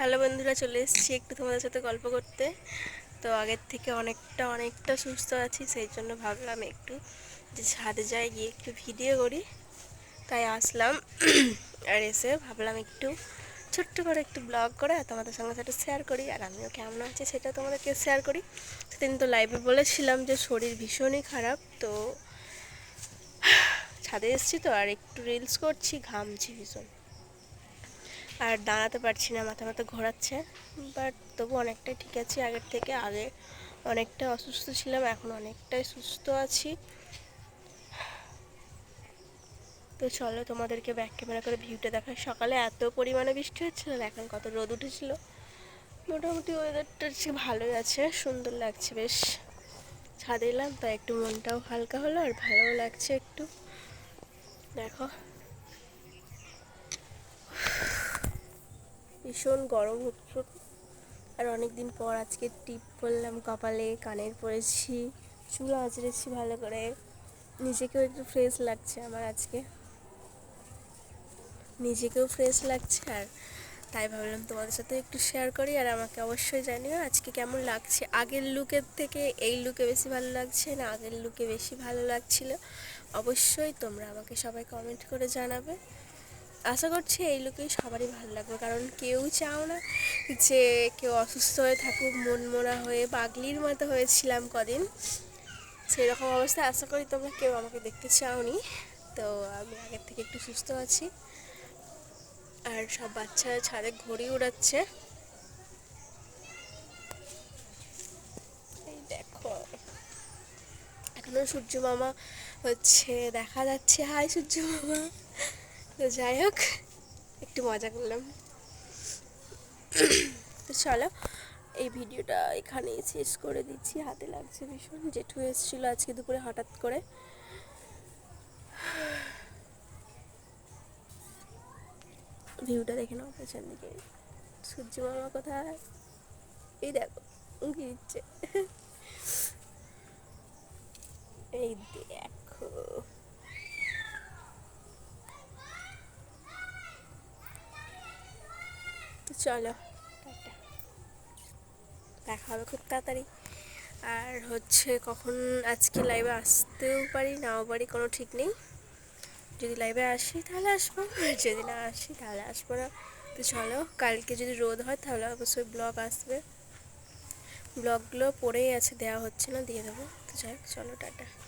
Hello বন্ধুরা, চলে এসেছি একটু তোমাদের সাথে গল্প করতে। তো আগের থেকে অনেকটা অনেকটা সুস্থ আছি, সেই জন্য ভাবলাম একটু যে ছাদে যাই, গিয়ে একটু ভিডিও করি। তাই আসলাম, আর এসে ভাবলাম একটু ছোট্ট করে একটু ব্লগ করে আর তোমাদের সঙ্গে সেটা শেয়ার করি, আর আমিও কেমন আছি সেটা তোমাদেরকে শেয়ার করি। সেদিন তো লাইভে বলেছিলাম যে শরীর ভীষণই খারাপ, তো ছাদে এসেছি তো, আর একটু রিলস করছি, ঘামছি ভীষণ। আর দাঁড়াতে পারছি না, মাথা মাথা ঘোরাচ্ছে। বাট তবু অনেকটাই ঠিক আছি। আগের থেকে আগে অনেকটা অসুস্থ ছিলাম, এখন অনেকটাই সুস্থ আছি। তো চলো তোমাদেরকে ব্যাক ক্যামেরা করে ভিউটা দেখায় সকালে এত পরিমাণে বৃষ্টি হচ্ছিল এখন কত রোদ উঠেছিল। মোটামুটি ওয়েদারটা ভালোই আছে, সুন্দর লাগছে বেশ। ছাদে এলাম, তাই একটু মনটাও হালকা হলো আর ভালোও লাগছে একটু। দেখো। ভীষণ গরম হচ্ছে। আর অনেক দিন পর আজকে টিপ পরলাম কপালে, কানের পরেছি, চুল আঁচড়েছি ভালো করে। নিজেকেও একটু ফ্রেশ লাগছে আমার আজকে। নিজেকেও ফ্রেশ লাগছে আর তাই ভাবলাম তোমাদের সাথে একটু শেয়ার করি আর আমাকে অবশ্যই জানিও আজকে কেমন লাগছে। আগের লুকের থেকে এই লুকে বেশি ভালো লাগছে না আগের লুকে বেশি ভালো লাগছিল? অবশ্যই তোমরা আমাকে সবাই কমেন্ট করে জানাবে। আশা করছি এই লুকেই সবারই ভালো লাগবে। কারণ কেউ চাও না যে কেউ অসুস্থ হয়ে থাকুক মন মরা হয়ে পাগলির মতো হয়েছিলাম কদিন। সেরকম অবস্থায় আশা করি তোমরা কেউ আমাকে দেখতে চাওনি। তো আমি আগের থেকে একটু সুস্থ আছি। আর সব বাচ্চারা ছাদে ঘড়ি উড়াচ্ছে। এই দেখো। এখনও সূর্য মামা হচ্ছে, দেখা যাচ্ছে। হাই সূর্য মামা। তো যাই হোক, একটু মজা করলাম। তো চলো, এই ভিডিওটা এখানেই শেষ করে দিচ্ছি। হাতে লাগছে ভীষণ। জেঠু এসেছিল আজকে দুপুরে হঠাৎ করে। ভিউটা দেখে নাও পেছন দিকে। সূর্য মামা কোথায় এই দেখো, উঁকি দিচ্ছে। এই দেখো। চলো দেখা হবে খুব তাড়াতাড়ি। আর হচ্ছে কখন আজকে লাইভে আসতেও পারি, নাও পারি, কোনো ঠিক নেই। যদি লাইভে আসি তাহলে আসব, আর যদি না আসি তাহলে আসব না। তো চলো, কালকে যদি রোদ হয় তাহলে অবশ্যই ব্লগ আসবে। ব্লগগুলো পড়েই আছে দেওয়া হচ্ছে না, দিয়ে দেবো। তো যাই চলো, টাটা।